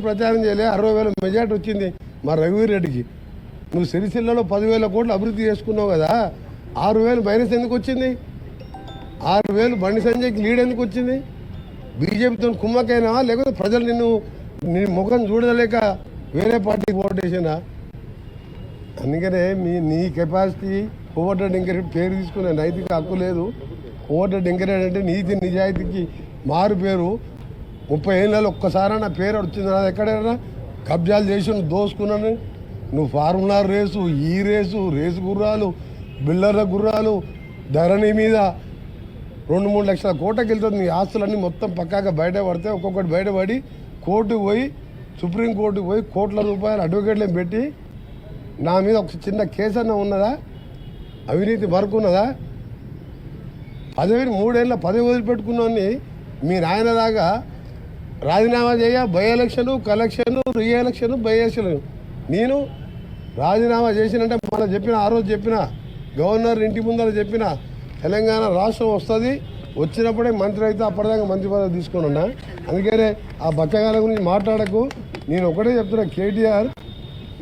ప్రచారం చేయలే అరవై వేల మెజార్టీ వచ్చింది మా రఘువీర్ రెడ్డికి. నువ్వు సిరిసిల్లలో పదివేల కోట్లు అభివృద్ధి చేసుకున్నావు కదా ఆరు వేలు మైనస్ ఎందుకు వచ్చింది? ఆరు వేలు బండి సంజయ్కి లీడ్ ఎందుకు వచ్చింది? బీజేపీతో కుమ్మకైనా లేకపోతే ప్రజలు నిన్ను నీ ముఖం చూడలేక వేరే పార్టీకి ఓటు వేసినా? అందుకనే మీ నీ కెపాసిటీ కోవట డెంకరెడ్డి పేరు తీసుకునే నైతిక హక్కు లేదు. కోవట డెంకరెడ్డి అంటే నీతి నిజాయితీకి మారు పేరు. ముప్పై ఏళ్ళలో ఒక్కసారి నా పేరు వచ్చింది నాది ఎక్కడైనా? కబ్జాలు చేసి నువ్వు దోసుకున్నాను. నువ్వు ఫార్ములర్ రేసు ఈ రేసు రేసు గుర్రాలు బిల్లర్ల గుర్రాలు ధరణి మీద రెండు మూడు లక్షల కోటకి వెళ్తుంది. నీ ఆస్తులన్నీ మొత్తం పక్కాగా బయట పడితే ఒక్కొక్కటి బయటపడి కోర్టుకు పోయి సుప్రీంకోర్టుకు పోయి కోట్ల రూపాయలు అడ్వకేట్లను పెట్టి నా మీద ఒక చిన్న కేసు అన్న ఉన్నదా? అవినీతి వరకు ఉన్నదా? పదవి మూడేళ్ళ పదవి వదిలిపెట్టుకున్నోని మీ నాయన దాకా రాజీనామా చేయ by election collection re election by election. నేను రాజీనామా చేసినంటే మన చెప్పిన ఆ రోజు చెప్పిన గవర్నర్ ఇంటి ముందర చెప్పిన తెలంగాణ రాష్ట్రం వస్తుంది వచ్చినప్పుడే మంత్రి అయితే అప్పటిదాకా మంత్రి పదవి తీసుకొని ఉన్నా. అందుకనే ఆ బచ్చగాల గురించి మాట్లాడకు. నేను ఒకటే చెప్తున్నా కేటీఆర్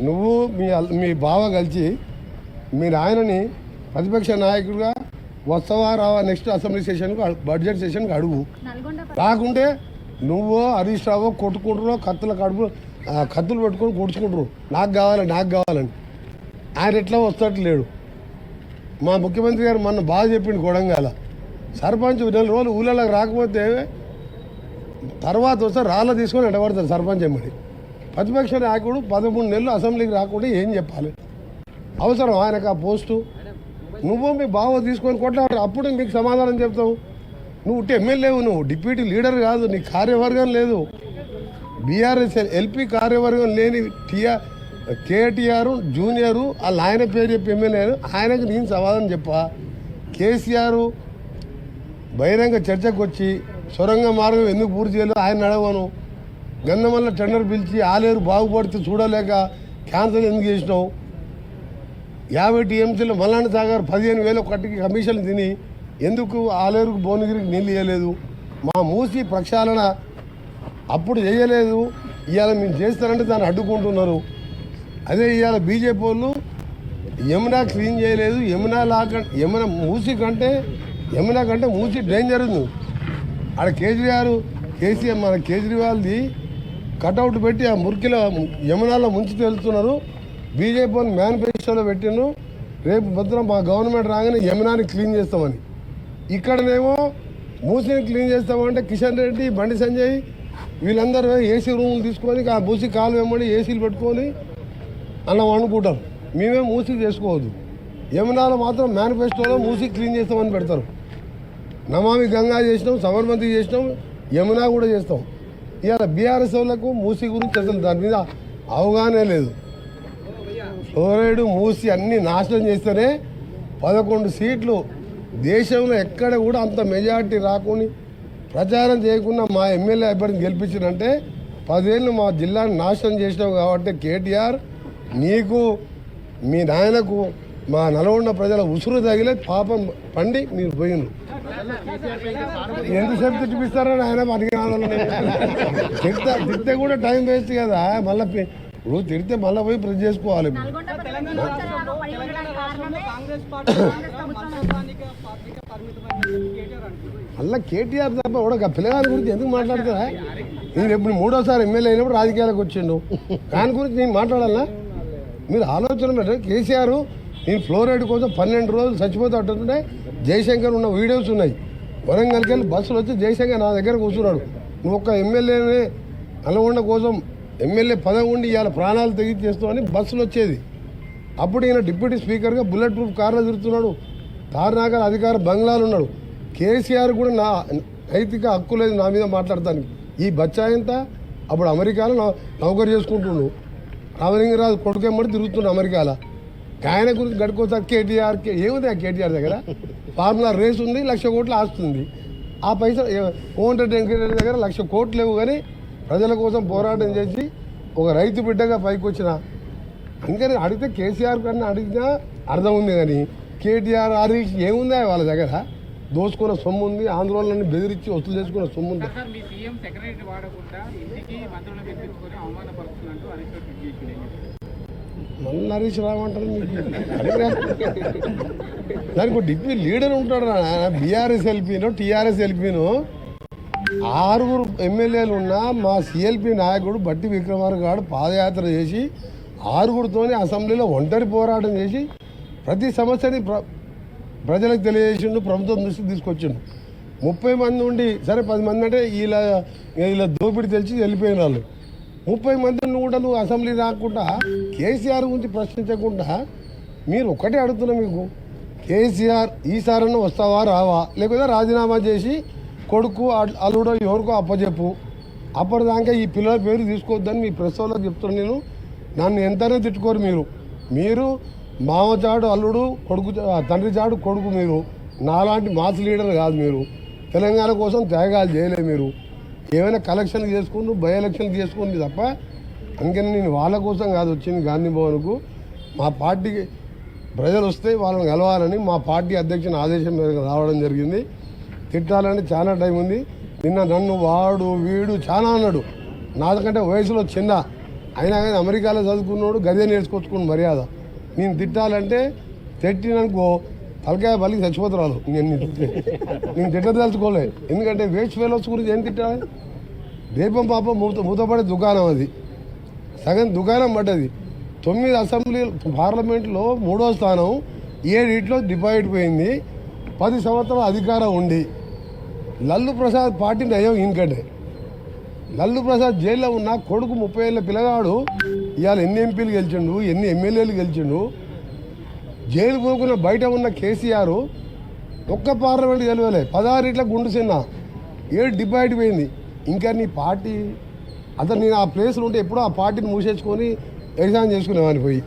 నువ్వు మీ మీ బావ కలిసి మీ నాయనని ప్రతిపక్ష నాయకుడిగా వస్తావా రావా నెక్స్ట్ అసెంబ్లీ సెషన్కు బడ్జెట్ సెషన్కి అడుగు. రాకుంటే నువ్వు హరీష్ రావు కొట్టుకుంటారు కత్తుల కడుపు ఆ, కత్తులు పెట్టుకొని కొడుచుకుంటారు నాకు కావాలి నాకు కావాలని. ఆయన ఎట్లా వస్తట్టు లేడు మా ముఖ్యమంత్రి గారు మొన్న బాగా చెప్పిండు కొడంగాల. సర్పంచ్ నెల రోజులు ఊళ్ళలోకి రాకపోతే తర్వాత వస్తే రాళ్ళ తీసుకొని ఎడబడతారు సర్పంచ్ ఎమ్మడి ప్రతిపక్ష నాయకుడు పదమూడు నెలలు అసెంబ్లీకి రాకుండా ఏం చెప్పాలి? అవసరం ఆయనకు ఆ పోస్టు. నువ్వు మీ బావ తీసుకొని కొట్లాడు అప్పుడు మీకు సమాధానం చెప్తావు. నువ్వు ఉంటే ఎమ్మెల్యేవు నువ్వు డిప్యూటీ లీడర్ కాదు నీ కార్యవర్గం లేదు. బీఆర్ఎస్ ఎల్పీ కార్యవర్గం లేని టీఆర్ కేటీఆర్ జూనియరు వాళ్ళ ఆయన పేరు చెప్పి ఎమ్మెల్యే ఆయనకు నేను సమాధానం చెప్పా. కేసీఆర్ బహిరంగ చర్చకు వచ్చి సొరంగ మార్గం ఎందుకు పూర్తి చేయలేదు? ఆయన నడవను గంధమల్ల టెండర్ పిలిచి ఆలేరు బాగుపడితే చూడలేక క్యాన్సర్ ఎందుకు చేసినావు? యాభై టీఎంసీలో మల్లాంటి సాగర్ పదిహేను వేలు ఒకటికి కమిషన్ తిని ఎందుకు ఆలేరుకు భువనగిరికి నీళ్ళు ఇవ్వలేదు మా మూసి ప్రక్షాళన అప్పుడు చేయలేదు ఇవాళ మేము చేస్తారంటే దాన్ని అడ్డుకుంటున్నారు. అదే ఇవాళ బీజేపీ వాళ్ళు యమునా క్లీన్ చేయలేదు. యమునా లాక యమున మూసి కంటే యమునా కంటే మూసి డేంజర్ ఉంది. ఆడ కేజ్రీవాల్ కేసీఆర్ మన కేజ్రీవాల్ది కటౌట్ పెట్టి ఆ మురికిలో యమునాలో ముంచి తెలుస్తున్నారు బీజేపీ వాళ్ళు మేనిఫెస్టోలో పెట్టిండ్రు. రేపు భద్రం మా గవర్నమెంట్ రాగానే యమునాని క్లీన్ చేస్తామని. ఇక్కడనేమో మూసిని క్లీన్ చేస్తామంటే కిషన్ రెడ్డి బండి సంజయ్ వీళ్ళందరూ ఏసీ రూములు తీసుకొని ఆ మూసి కాలు వెంబడి ఏసీలు పెట్టుకొని అన్నం వండుకుంటారు. మేమే మూసి చేసుకోవద్దు. యమునాలో మాత్రం మేనిఫెస్టోలో మూసి క్లీన్ చేస్తామని పెడతారు. నమామి గంగా చేసినాం సబర్మతి చేసినాం యమునా కూడా చేస్తాం. ఇవాళ బీఆర్ఎస్ వాళ్ళకు మూసి గురించి అసలు దాని మీద అవగాహన లేదు. ఫ్లోరైడ్ మూసి అన్నీ నాశనం చేస్తేనే పదకొండు సీట్లు దేశంలో ఎక్కడ కూడా అంత మెజారిటీ రాకుండా ప్రచారం చేయకుండా మా ఎమ్మెల్యే అభ్యర్థిని గెలిపించినంటే పదేళ్ళు మా జిల్లాని నాశనం చేసినావు కాబట్టి కేటీఆర్ నీకు మీ నాయనకు మా నల్గొండ ప్రజల ఉసురు తగిలే పాపం పండి మీరు పోయినరు. ఎంతసేపు తిట్టిపిస్తారని ఆయన మనకి తిడితే తిడితే కూడా టైం వేస్ట్ కదా. మళ్ళీ ఇప్పుడు తిడితే మళ్ళీ పోయి ప్రెస్ చేసుకోవాలి నల్గొండ ప్రజలు సంవత్సరాలు పడి ఉండడానికి అలా కేటీఆర్ మళ్ళీ కేటీఆర్ తప్ప కూడా పిల్లగాడి గురించి ఎందుకు మాట్లాడుతున్నా నేను ఎప్పుడు మూడోసారి ఎమ్మెల్యే అయినప్పుడు రాజకీయాలకు వచ్చిండు. దాని గురించి నేను మాట్లాడాలా? మీరు ఆలోచన కేసీఆర్ నేను ఫ్లోరైడ్ కోసం పన్నెండు రోజులు చచ్చిపోతే అట్టుంటే జయశంకర్ ఉన్న వీడియోస్ ఉన్నాయి. వరంగల్కి వెళ్ళి బస్సులు వచ్చి జయశంకర్ నా దగ్గర కూర్చున్నాడు. నువ్వు ఒక్క ఎమ్మెల్యేనే నల్గొండ కోసం ఎమ్మెల్యే పదవి ఉండి ఇవాళ ప్రాణాలు తెగి అని బస్సులు వచ్చేది. అప్పుడు ఈయన డిప్యూటీ స్పీకర్గా బుల్లెట్ ప్రూఫ్ కార్లో తిరుగుతున్నాడు. తారనాగర్ అధికార బంగ్లాలు ఉన్నాడు. కేసీఆర్ కూడా నా నైతిక హక్కు లేదు నా మీద మాట్లాడతాను ఈ బచ్చాయంతా అప్పుడు అమెరికాలో నౌ- నౌకరు చేసుకుంటుండు. రామలింగరాజు కొడుకెమ్మడి తిరుగుతుండు అమెరికాలో. ఆయన గురించి గడుకోసారి కేటీఆర్ కే- ఏముంది ఆ కేటీఆర్ దగ్గర? ఫార్ములా రేస్ ఉంది లక్ష కోట్లు ఆస్తుంది ఆ పైసలు కోమటిరెడ్డి వెంకటరెడ్డి దగ్గర లక్ష కోట్లు లేవు కానీ ప్రజల కోసం పోరాటం చేసి ఒక రైతు బిడ్డగా పైకి వచ్చిన అందుకని అడిగితే కేసీఆర్ కన్నా అడిగినా అర్థం ఉంది కానీ కేటీఆర్ హరీష్ ఏముందా వాళ్ళ దగ్గర? దోసుకున్న సొమ్ము ఉంది ఆందోళనని బెదిరించి వసూలు చేసుకున్న సొమ్ము ఉంది. మళ్ళీ హరీష్ అడిగిరా. దానికి ఒక డిప్యూటీ లీడర్ ఉంటాడు బీఆర్ఎస్ ఎల్పీనో టీఆర్ఎస్ ఎల్పీనో. ఆరుగురు ఎమ్మెల్యేలు ఉన్న మా సిఎల్పి నాయకుడు బట్టి విక్రమార్క గారు పాదయాత్ర చేసి ఆరుగురితోని అసెంబ్లీలో ఒంటరి పోరాటం చేసి ప్రతి సమస్యని ప్ర ప్రజలకు తెలియజేసిండు ప్రభుత్వం దృష్టికి తీసుకొచ్చిండు. ముప్పై మంది ఉండి సరే పది మంది అంటే ఇలా ఇలా దోపిడీ తెలిసి వెళ్ళిపోయిన వాళ్ళు. ముప్పై మందిని కూడా నువ్వు అసెంబ్లీ రాకుండా కేసీఆర్ గురించి ప్రశ్నించకుండా మీరు ఒకటే అడుగుతున్నా మీకు కేసీఆర్ ఈసారన్నా వస్తావా రావా? లేకపోతే రాజీనామా చేసి కొడుకు అల్లుడో ఎవరికో అప్పచెప్పు అప్పటిదాకా ఈ పిల్లల పేరు తీసుకోవద్దని మీ ప్రెస్ చెప్తున్నాను నేను. నన్ను ఎంతనే తిట్టుకోరు మీరు. మీరు మామచాడు అల్లుడు కొడుకు తండ్రి చాడు కొడుకు మీరు. నాలాంటి మాస్ లీడర్ కాదు మీరు. తెలంగాణ కోసం త్యాగాలు చేయలేదు మీరు. ఏమైనా కలెక్షన్లు చేసుకుని బై ఎలక్షన్లు చేసుకుంది తప్ప అందుకని నేను వాళ్ళ కోసం కాదు వచ్చింది గాంధీ భవన్కు. మా పార్టీకి ప్రజలు వస్తే వాళ్ళని కలవాలని మా పార్టీ అధ్యక్షుని ఆదేశం మేరకు రావడం జరిగింది. తిట్టాలని చాలా టైం ఉంది. నిన్న నన్ను వాడు వీడు చాలా అన్నాడు. నాకంటే వయసులో చిన్న అయినా కానీ అమెరికాలో చదువుకున్నాడు గదే నేర్చుకొచ్చుకుని మర్యాద. నేను తిట్టాలంటే తిట్టిననుకో తలకాయ బలికి చచ్చిపోతురాలు నేను నేను తిట్టదలుచుకోలే ఎందుకంటే వేస్ట్ ఫెలోస్ గురించి ఏం తిట్టాలి? దీపం పాపం మూత మూతపడే దుకాణం అది. సగం దుకాణం పడ్డది. తొమ్మిది అసెంబ్లీ పార్లమెంట్లో మూడో స్థానం ఏడిట్లో డిపాజిట్ పోయింది. పది సంవత్సరాల అధికారం ఉండి. లల్లు ప్రసాద్ పార్టీ నయం ఇంకటే లల్లు ప్రసాద్ జైల్లో ఉన్న కొడుకు ముప్పై ఏళ్ళ పిల్లగాడు ఇవాళ ఎన్ని ఎంపీలు గెలిచిండు ఎన్ని ఎమ్మెల్యేలు గెలిచిండు జైలు పోకుండా బయట ఉన్న కేసీఆర్ ఒక్క పార్లమెంట్ గెలవలే. పదహారిట్ల గుండు చిన్న ఏడు డిపాయిట్ పోయింది. ఇంకా నీ పార్టీ అతను నేను ఆ ప్లేస్లో ఉంటే ఎప్పుడో ఆ పార్టీని మూసేసుకొని ఎగ్జామ్ చేసుకునేవాడిని పోయి.